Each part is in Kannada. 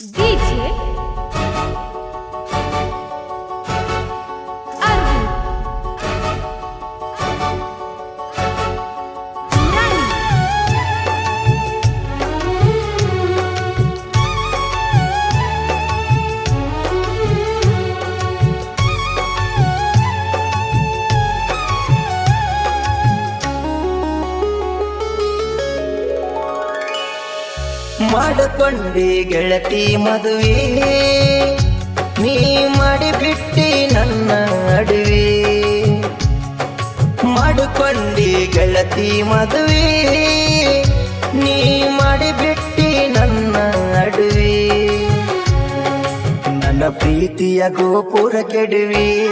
DJ ಮಾಡಿಕೊಂಡಿ ಗೆಳತಿ ಮದುವೆ. ನೀ ಮಾಡಿಬಿಟ್ಟಿ ನನ್ನ ಅಡುವೆ. ಮಾಡಿಕೊಂಡಿ ಗೆಳತಿ ಮದುವೆ. ನೀ ಮಾಡಿಬಿಟ್ಟಿ ನನ್ನ ಅಡುವೆ. ನನ್ನ ಪ್ರೀತಿಯ ಗೋಪುರ ಕೆಡುವೆ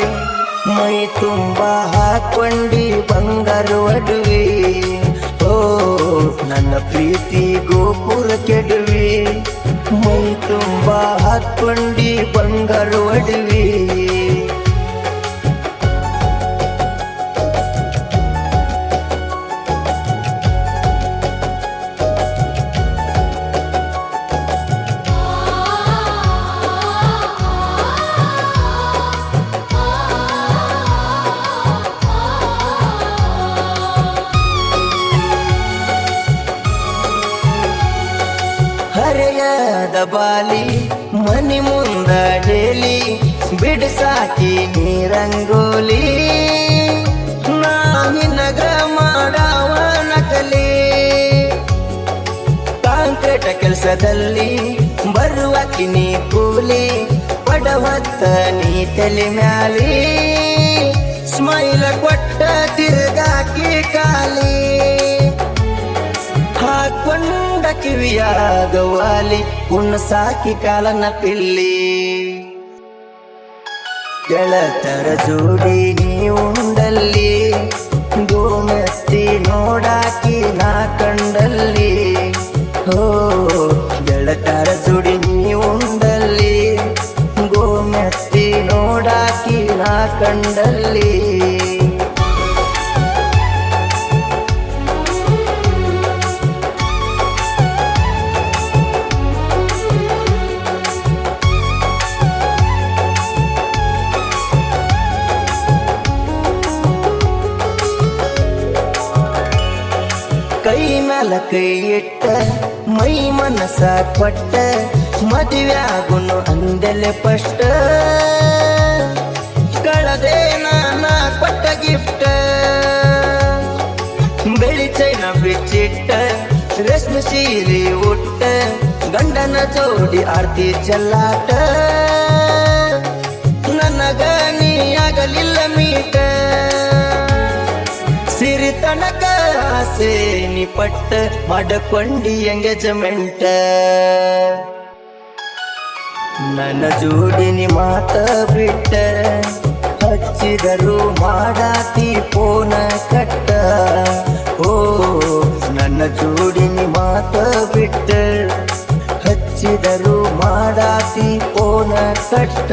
ಮೈ ತುಂಬ ಹಾಕೊಂಡಿ ಬಂಗಾರು ಅಡುವೆ ನನ್ನ ಪ್ರೀತಿ ಗೋಪುರ ಕೆಡವಿ ಮೈ ತುಂಬ ಹತ್ಕೊಂಡಿ ಬಂಗಾರ ಅಡುವೆ ಬಾಲಿ, ಮನಿ ಮುಂದ ಡೇಲಿ ಬಿಡಸಾಕಿ ನೀರಂಗೋಲಿ. ನಾ ಮಾಡಾವ ನಕಲಿ. ಕಾಂಕ್ರೀಟ ಕೆಲಸದಲ್ಲಿ ಬರುವಕಿ ನೀ ಕೂಲಿ ಪಡವತ್ತ ನೀ ತಲೆ ಮ್ಯಾಲಿ. ಸ್ಮೈಲ ಕೊಟ್ಟ ತಿರುಗಾಕಿ ಕಾಲಿ ಹಾಕೊಂಡ ಕಿವಿಯಾಗವಾಲಿ ಉನ್ನ ಸಾಕಿ ಕಾಲನ ಪಿಲ್ಲಿ. ಗೆಳತರ ಜೋಡಿ ನೀ ಉಂಡಲ್ಲಿ ಕೈ ಮ್ಯಾಲ ಕೈ ಇಟ್ಟ, ಮೈ ಮನಸ ಕೊಟ್ಟ, ಮದುವೆ ಆಗುನು ಅಂದೆಲೆ ಪಷ್ಟ. ಕಳದೆ ನಾನ ಕೊಟ್ಟ ಗಿಫ್ಟ್ ಬೆಳಿ ಚೈನ ಬಿಚ್ಚಿಟ್ಟ, ರೇಷ್ಮೆ ಸೀರೆ ಉಟ್ಟ, ಗಂಡನ ಜೋಡಿ ಆರ್ತಿ ಚೆಲ್ಲಾಟ. ನನಗ ನೀ ಆಗಲಿಲ್ಲ ಮೀಟ. ಸಿರಿ ತನಕ ಆಸೆ ನೀ ಪಟ್ಟ ಮಾಡಕೊಂಡಿ ಎಂಗೇಜ್ಮೆಂಟ್. ನನ್ನ ಜೋಡಿನಿ ಮಾತ ಬಿಟ್ಟ, ಹಚ್ಚಿದರು ಮಾಡಾತಿ ಪೋನ ಕಟ್ಟ. ಓ, ನನ್ನ ಜೋಡಿನಿ ಮಾತ ಬಿಟ್ಟ, ಹಚ್ಚಿದರು ಮಾಡಾತಿ ಪೋನ ಕಟ್ಟ.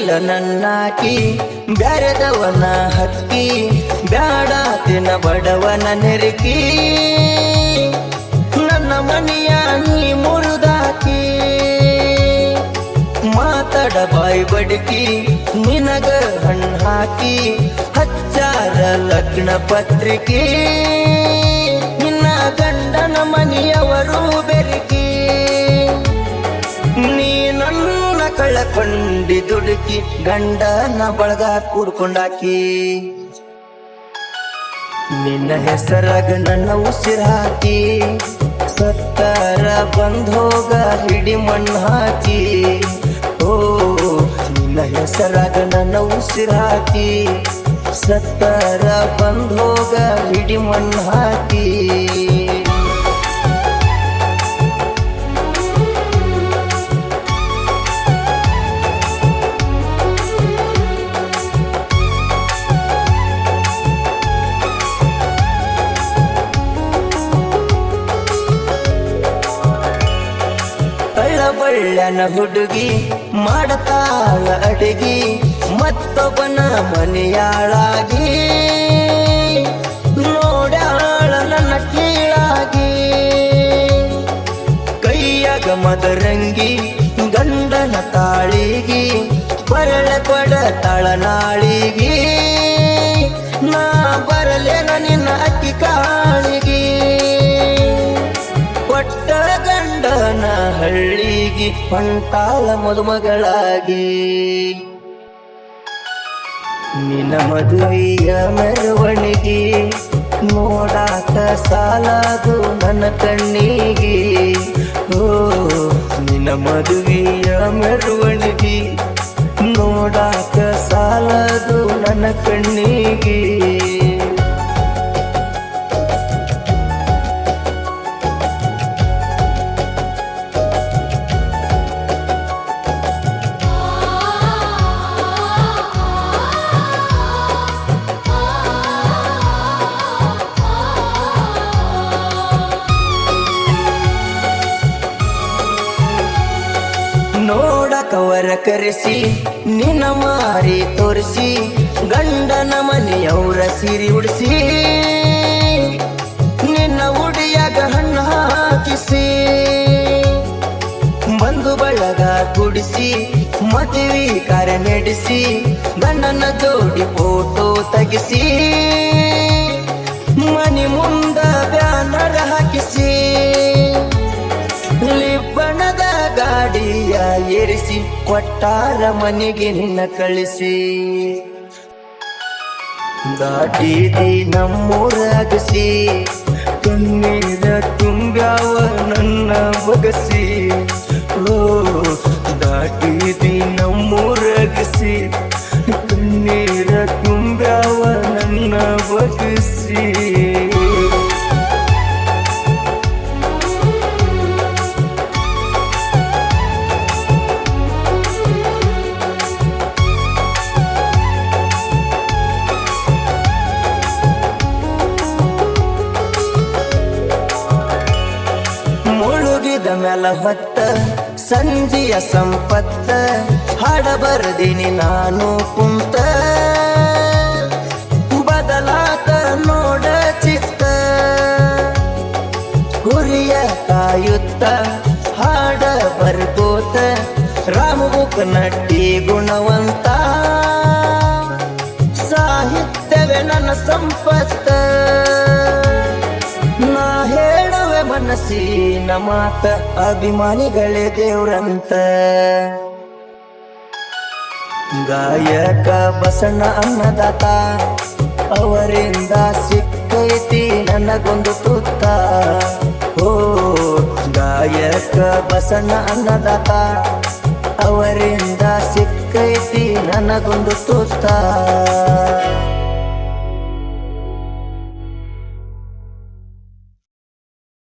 ಆಗಲಿಲ್ಲ ನನ್ನಾಕಿ ಹತ್ತಿ ಹಕ್ಕಿ ಬ್ಯಾಡಾತಿನ ಬಡವನ ನೆರಕಿ. ನನ್ನ ಮನೆಯ ನೀ ಮುರಿದಾಕಿ, ಮಾತಾಡ ಬಾಯಿ ಬಡಕಿ, ನಿನಗ ಹಣ್ಣು ಹಾಕಿ, ಹಚ್ಚಾರ ಲಗ್ನ ಪತ್ರಿಕೆ. ನಿನ್ನ ಗಂಡನ ಮನೆಯವರು ಬೆರಕಿ. ಕಳಕೊಂಡಿ ದುಡುಕಿ ಗಂಡನ ಬಳಗ ಕೂಡ್ಕೊಂಡಾಕಿ. ನಿನ್ನ ಹೆಸರಾಗ ನನ್ನ ಹಾಕಿ, ಸತ್ತರ ಬಂದೋಗ ಹಿಡಿ ಮಣ್ಣು ಹಾಕಿ. ಓ, ನಿನ್ನ ಹೆಸರಾಗ ನನ್ನ ಉಸಿರು ಹಾಕಿ, ಸತ್ತರ ಬಂದೋಗ ಹಿಡಿ ಮಣ್ಣು ಹಾಕಿ. ಗೆಳೆಯನ ಹುಡುಗಿ, ಮಾಡತಾಳ ಅಡಿಗಿ, ಮತ್ತೊಬ್ಬನ ಮನೆಯಾಳಾಗಿ. ನೋಡ್ಯಾಳ ನನ್ನ ಕೀಳಾಗಿ. ಕೈಯಾಗ ಮದರಂಗಿ, ಗಂಡನ ತಾಳಿಗಿ, ಪರಳ ಕೊಡ ತಳನಾಳಿಗಿ. ಗಂಡನ ಹಳ್ಳಿಗೆ ಪಂಟಾಲ ಮದುಮಗಳಾಗಿ. ನಿನ್ನ ಮದುವೆಯ ಮೆರವಣಿಗೆ ನೋಡಾಕ ಸಾಲಾದು ನನ್ನ ಕಣ್ಣಿಗೆ. ಓ, ನಿನ್ನ ಮದುವೆಯ ಮೆರವಣಿಗೆ ನೋಡಾಕ ಸಾಲದು ನನ್ನ ಕಣ್ಣಿಗೆ. ಕರೆಸಿ ನಿನ್ನ ಮಾರಿ ತೋರಿಸಿ, ಗಂಡನ ಮನೆಯವರ ಸಿರಿ ಉಡಿಸಿ, ನಿನ್ನ ಉಡಿಯಾಗ ಹಣ್ಣು ಹಾಕಿಸಿ, ಬಂಧು ಬಳಗ ಕುಡಿಸಿ, ಮದುವೆ ಕಾರ್ಯ ನಡೆಸಿ, ಗಂಡನ ಜೋಡಿ ಫೋಟೋ ತೆಗೆಸಿ, ಮನೆ ಮುಂದ ಬ್ಯಾನರ್ ಹಾಕಿಸಿ. ಏರಿಸಿ, ಕೊಟ್ಟಾರ ಮನೆಗೆ ನಿನ್ನ ಕಳಿಸಿ. ದಾಟಿದಿ ನಮ್ಮೂರಾಗಿಸಿ ಕಣ್ಣೀರ ತುಂಬ್ಯಾವ ನನ್ನ ಬಗಸಿ ಓ ದಾಟಿದಿ ನಮ್ಮೂರಾಗಿಸಿ ಕಣ್ಣೀರ ತುಂಬ್ಯಾವ ನನ್ನ ಬಗಸಿ ಮ್ಯಾಲ ಹೊತ್ತ ಸಂಜೆಯ ಸಂಪತ್ತ ಹಾಡ ಬರ್ದಿನಿ ನಾನು ಕುಂತ. ಹೇಳುವೆ ನಮಾತ ಮಾತ ಅಭಿಮಾನಿಗಳೇ ದೇವ್ರಂತ. ಗಾಯಕ ಬಸಣ್ಣ ಅನ್ನದಾತ, ಅವರಿಂದ ಸಿಕ್ಕೈತಿ ನನಗೊಂದು ತುತ್ತ. ಓ, ಗಾಯಕ ಬಸಣ್ಣ ಅನ್ನದಾತ, ಅವರಿಂದ ಸಿಕ್ಕೈತಿ ನನಗೊಂದು ತುತ್ತ.